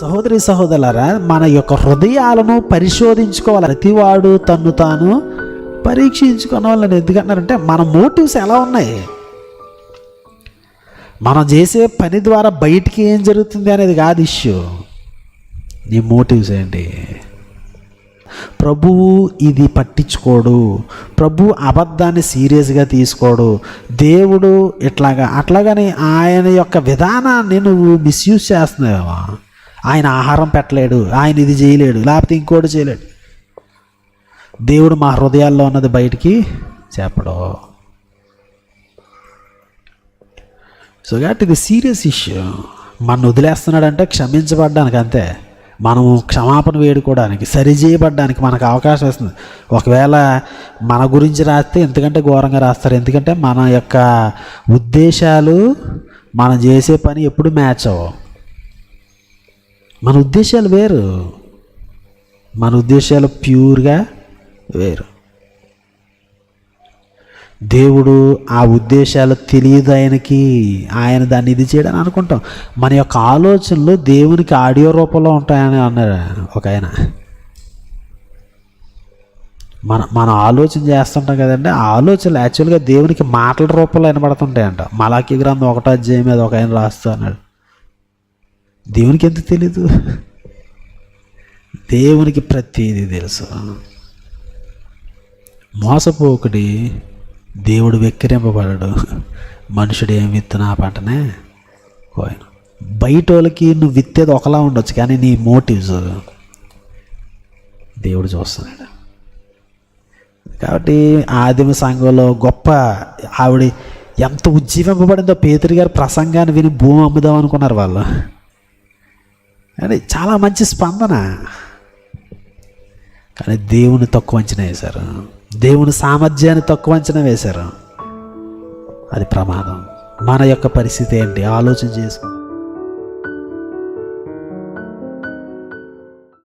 సహోదరి సహోదరులారా మన యొక్క హృదయాలను పరిశోధించుకోవాలి. ప్రతివాడు తన్ను తాను పరీక్షించుకున్న వాళ్ళని. ఎందుకంటున్నారంటే మన మోటివ్స్ ఎలా ఉన్నాయి? మనం చేసే పని ద్వారా బయటికి ఏం జరుగుతుంది అనేది కాదు ఇష్యూ. నీ మోటివ్స్ ఏంటి? ప్రభువు ఇది పట్టించుకోడు. ప్రభు అబద్ధాన్ని సీరియస్గా తీసుకోడు. దేవుడు ఇట్లాగా అట్లాగని ఆయన యొక్క విధానాన్ని నువ్వు మిస్యూజ్ చేస్తున్నావా? ఆయన ఆహారం పెట్టలేడు ఆయన ఇది చేయలేడు లేకపోతే ఇంకోటి చేయలేడు. దేవుడు మా హృదయాల్లో ఉన్నది బయటికి చెప్పడు. సో కాబట్టి ఇది సీరియస్ ఇష్యూ మన వదిలేస్తున్నాడంటే క్షమించబడ్డానికి అంతే. మనము క్షమాపణ వేడుకోవడానికి సరిచేయబడ్డానికి మనకు అవకాశం వస్తుంది ఒకవేళ మన గురించి రాస్తే ఎందుకంటే ఘోరంగా రాస్తారు. ఎందుకంటే మన యొక్క ఉద్దేశాలు మనం చేసే పని ఎప్పుడు మ్యాచ్ అవ్వవు. మన ఉద్దేశాలు వేరు. మన ఉద్దేశాలు ప్యూర్గా వేరు. దేవుడు ఆ ఉద్దేశాలు తెలియదు ఆయనకి. ఆయన దాన్ని ఇది చేయడని అనుకుంటాం. మన యొక్క ఆలోచనలు దేవునికి ఆడియో రూపంలో ఉంటాయని అన్నారు ఒక ఆయన. మన మనం ఆలోచన చేస్తుంటాం కదండి ఆ ఆలోచనలు యాక్చువల్గా దేవునికి మాటల రూపంలో వినబడుతుంటాయంట. మలాకి గ్రంథం ఒకటో అధ్యాయం మీద ఒక ఆయన రాస్తూ అన్నాడు దేవునికి ఎందుకు తెలీదు? దేవునికి ప్రతిదీ తెలుసు. మోసపోకుడి దేవుడు వెక్కిరింపబడడు. మనుషుడు ఏం విత్తునా ఆ పంటనే కోయను. బయట వాళ్ళకి నువ్వు విత్తేది ఒకలా ఉండొచ్చు కానీ నీ మోటివ్స్ దేవుడు చూస్తున్నాడు. కాబట్టి ఆదిమ సంఘంలో గొప్ప ఆవిడ ఎంత ఉజ్జీవింపబడిందో పేతురి గారి ప్రసంగాన్ని విని భూమి అమ్ముదాం అనుకున్నారు వాళ్ళు. అంటే చాలా మంచి స్పందన. కానీ దేవుని తక్కువ అంచనా వేశారు. దేవుని సామర్థ్యాన్ని తక్కువ అంచనా వేశారు. అది ప్రమాదం. మన యొక్క పరిస్థితి ఏంటి? ఆలోచన చేసుకుందాం